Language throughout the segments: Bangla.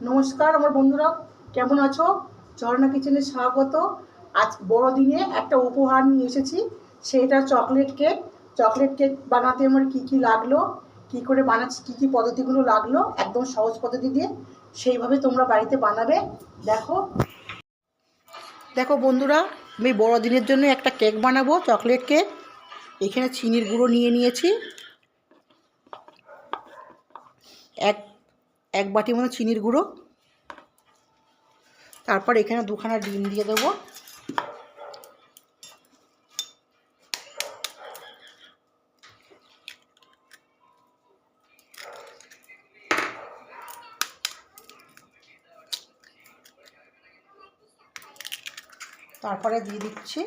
নমস্কার আমার বন্ধুরা, কেমন আছো? ঝর্ণা কিচেনে স্বাগত। আজ বড়দিনে একটা উপহার নিয়ে এসেছি, সেটা চকলেট কেক। চকলেট কেক বানাতে আমার কি কি লাগল, কি করে বানাচ্ছি, কী কী পদ্ধতিগুলো লাগল, একদম সহজ পদ্ধতি দিয়ে সেইভাবে তোমরা বাড়িতে বানাবে। দেখো। দেখো বন্ধুরা, আমি বড়দিনের জন্য একটা কেক বানাবো, চকলেট কেক। এখানে চিনির গুঁড়ো নিয়ে নিয়েছি। এক এক বাটি মতো চিনির গুঁড়ো। তারপর এখানে দুখানা ডিম দিয়ে দেবো। তারপরে দিয়ে দিচ্ছি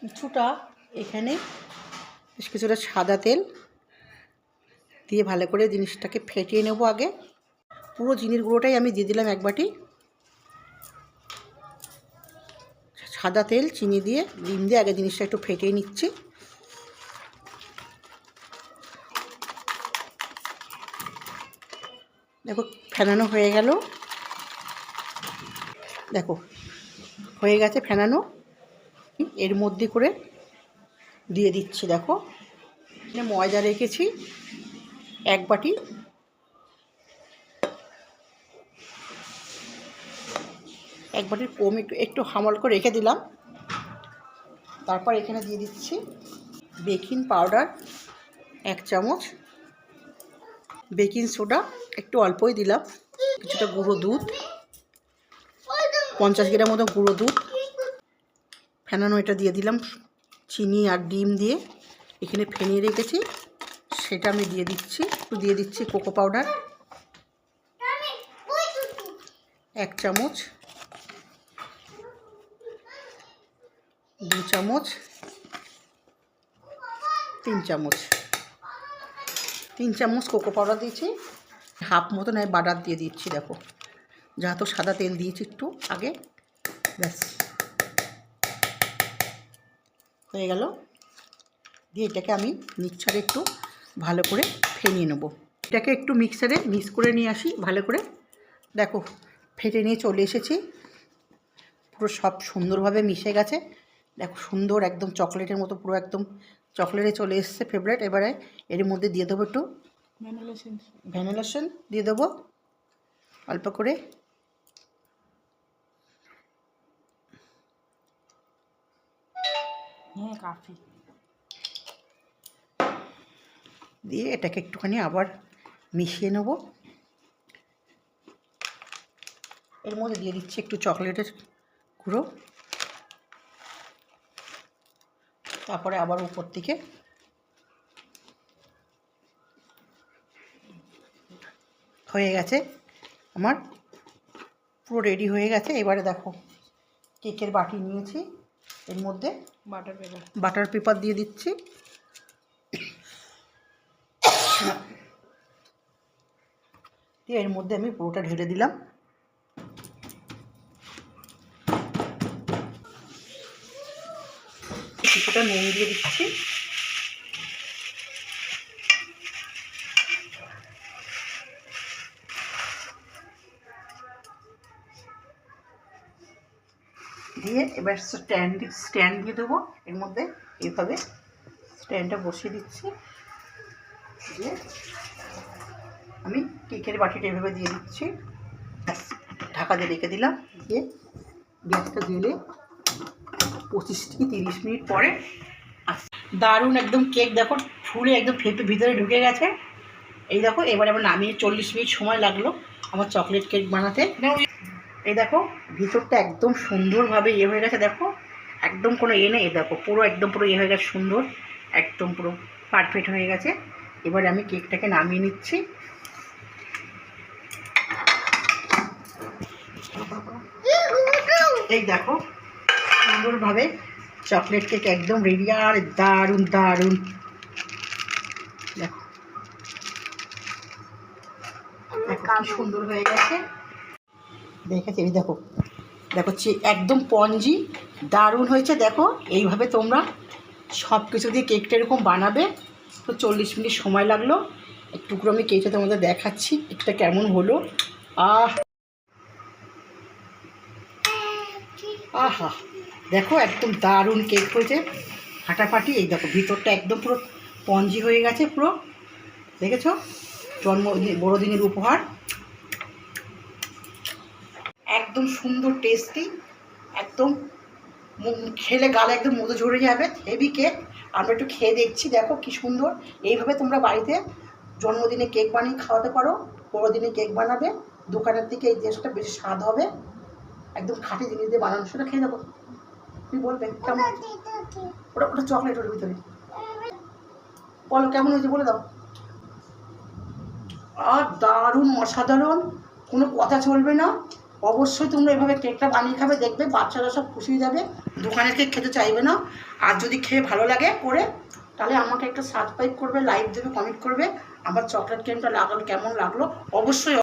কিছুটা এখানে বেশ কিছুটা সাদা তেল। দিয়ে ভালো করে জিনিসটাকে ফেটিয়ে নেব আগে। পুরো চিনির গুঁড়োটাই আমি দিয়ে দিলাম এক বাটি। সাদা তেল, চিনি দিয়ে, ডিম দিয়ে আগে জিনিসটা একটু ফেটিয়ে নিচ্ছি। দেখো, ফেনানো হয়ে গেল। দেখো, হয়ে গেছে ফেনানো। এর মধ্যে করে দিয়ে দিচ্ছি, দেখো। ময়দা রেখেছি। এক বাটি। এক বাটির কম একটু একটু হামল করে রেখে দিলাম। তারপর এখানে দিয়ে দিচ্ছি বেকিং পাউডার এক চামচ। বেকিং সোডা একটু অল্পই দিলাম, কিছুটা গুঁড়ো দুধ, পঞ্চাশ গ্রাম মতো গুঁড়ো দুধ। ফেনানো এটা দিয়ে দিলাম, চিনি আর ডিম দিয়ে। এখানে ফেনিয়ে রেখেছি। সেটা আমি দিয়ে দিচ্ছি, একটু দিয়ে দিচ্ছি কোকো পাউডার। এক চামচ। দু চামচ। তিন চামচ। তিন চামচ কোকো পাউডার দিয়েছি। হাফ মতন আমি বাটার দিয়ে দিচ্ছি, দেখো। যেহেতু সাদা তেল দিয়েছি একটু আগে। ব্যাস। হয়ে গেল। দিয়ে এটাকে আমি মিক্সারে একটু ভালো করে ফেনিয়ে নেব। এটাকে একটু মিক্সারে মিক্স করে নিয়ে আসি ভালো করে। দেখো ফেটে নিয়ে চলে এসেছি। পুরো সব সুন্দরভাবে মিশে গেছে। দেখো সুন্দর একদম চকলেটের মতো পুরো একদম চকলেটে চলে এসছে ফেভারেট এবারে এর মধ্যে দিয়ে দেবো একটু ভ্যানিলেশন দিয়ে দেবো। অল্প করে। হ্যাঁ কাফি। দিয়ে এটাকে একটুখানি আবার মিশিয়ে নেব। এর মধ্যে দিয়ে দিচ্ছি একটু চকলেটের গুঁড়ো। তারপরে আবার উপর থেকে হয়ে গেছে আমার পুরো রেডি হয়ে গেছে। এবারে দেখো কেকের বাটি নিয়েছি এর মধ্যে বাটার পেপার। বাটার পেপার দিয়ে দিচ্ছি। দিয়ে এর মধ্যে আমি পুরোটা ঢেলে দিলাম। কিছুটা নুন দিয়ে দিচ্ছি। দিয়ে এবার স্ট্যান্ড স্ট্যান্ড দিয়ে দেবো। এর মধ্যে এইভাবে স্ট্যান্ডটা বসিয়ে দিচ্ছি। দিয়ে আমি কেকের বাটিটা এভাবে দিয়ে দিচ্ছি। ঢাকা দিয়ে রেখে দিলাম। দিয়ে গ্যাসটা জেলে পঁচিশ থেকে তিরিশ মিনিট পরে দারুণ একদম কেক দেখো, ফুলে একদম ফেপে ভিতরে ঢুকে গেছে। এই দেখো, এবার আমার নামিয়ে চল্লিশ মিনিট সময় লাগল আমার চকলেট কেক বানাতে। এই দেখো, ভিতরটা একদম সুন্দরভাবে ইয়ে হয়ে গেছে, দেখো। একদম কোনো ইয়ে নেই দেখো, পুরো একদম পুরো ইয়ে হয়ে গেছে সুন্দর, একদম পুরো পারফেক্ট হয়ে গেছে। এবারে আমি কেকটাকে নামিয়ে নিচ্ছি। এই দেখো, সুন্দরভাবে চকলেট কেক একদম রেডি আর দারুণ দারুণ। দেখো। সুন্দর হয়ে গেছে। দেখেছি? এই দেখো। দেখো একদম পঞ্জি, দারুণ হয়েছে। দেখো, এইভাবে তোমরা সব কিছু দিয়ে কেকটা এরকম বানাবে। তো চল্লিশ মিনিট সময় লাগল। একটুকু আমি কেকটা তোমাদের দেখাচ্ছি, কেকটা কেমন হলো। আহ! আহা! দেখো একদম দারুণ কেক হয়েছে। ফাটাফাটি এই দেখো ভিতরটা একদম পুরো পঞ্জি হয়ে গেছে পুরো। দেখেছ? জন্মদিন বড়দিনের উপহার। একদম সুন্দর টেস্টি একদম খেলে গালে একদম মধু ঝরে যাবে। হেভি কেক আমরা একটু খেয়ে দেখছি, দেখো কি সুন্দর। এইভাবে তোমরা বাড়িতে জন্মদিনে কেক বানিয়ে খাওয়াতে পারো বড়দিনে কেক বানাবে, দোকানের থেকে এই জিনিসটা বেশি স্বাদ হবে। একদম খাঁটি জিনিস দিয়ে বানানো, সেটা খেয়ে দেবো তুমি বলবে, কেমন? ওটা ওটা চকলেট ওর ভিতরে। বলো, কেমন হয়েছে বলে দাও। আর দারুণ, অসাধারণ, কোনো কথা চলবে না। অবশ্যই তোমরা এভাবে কেকটা বানিয়ে খাবে, দেখবে বাচ্চারা সব খুশি যাবে, দোকানের কেক খেতে চাইবে না। আর যদি খেয়ে ভালো লাগে করে, তাহলে আমাকে একটা সাবস্ক্রাইব করবে লাইক দেবে কমেন্ট করবে। আমার চকলেট কেকটা লাগল কেমন লাগল? অবশ্যই